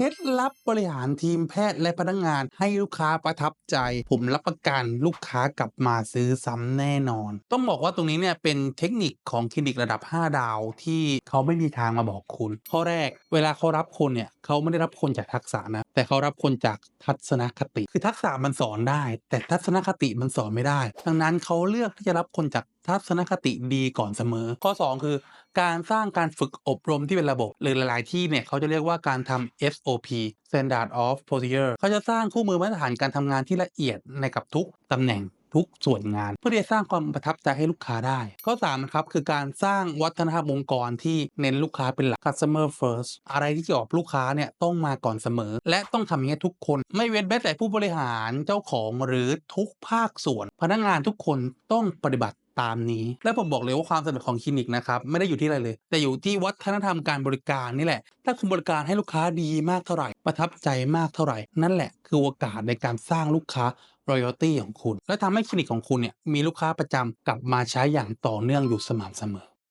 ล็ดลับบริหารทีมแพทย์และพนักงานให้ลูกค้าประทับใจ ผมรับประกันลูกค้ากลับมาซื้อซ้ำแน่นอน ต้องบอกว่าตรงนี้เนี่ยเป็นเทคนิคของคลินิกระดับ 5 ดาวที่เขาไม่มีทางมาบอกคุณ ข้อแรกเวลาเขารับคนเนี่ยเขาไม่ได้รับคนจากทักษะนะ แต่เขารับคนจากทัศนคติ คือทักษะมันสอนได้ แต่ทัศนคติมันสอนไม่ได้ ดังนั้นเขาเลือกที่จะรับคนจากทัศนคติดีก่อนเสมอ ข้อ 2 คือ การสร้างการฝึกอบรมที่เป็นระบบหรือหลาย ๆ ที่เนี่ยเขาจะเรียกว่าการทำ SOP Standard of Procedure เขาจะสร้างคู่มือมาตรฐานการทำงานที่ละเอียดในกับทุกตำแหน่ง ทุกส่วนงาน เพื่อที่จะสร้างความประทับใจให้ลูกค้าได้ข้อ3นะครับคือการสร้างวัฒนธรรมองค์กรที่เน้นลูกค้าเป็นหลัก customer first อะไรที่เกี่ยวกับลูกค้าเนี่ยต้องมาก่อนเสมอ และต้องทำอย่างนี้ทุกคนไม่เว้นแม้แต่ผู้บริหารเจ้าของหรือทุกภาคส่วน พนักงานทุกคนต้องปฏิบัติตามนี้ และผมบอกเลยว่าความสำเร็จของคลินิกนะครับไม่ได้อยู่ที่อะไรเลย แต่อยู่ที่วัฒนธรรมการบริการนี่แหละ ถ้าคุณบริการให้ลูกค้าดีมากเท่าไหร่ ประทับใจมากเท่าไหร่ นั่นแหละคือโอกาสในการสร้างลูกค้า royalty ของคุณ และทำให้คลินิกของคุณเนี่ยมีลูกค้าประจำกลับมาใช้อย่างต่อเนื่องอยู่สม่ำเสมอ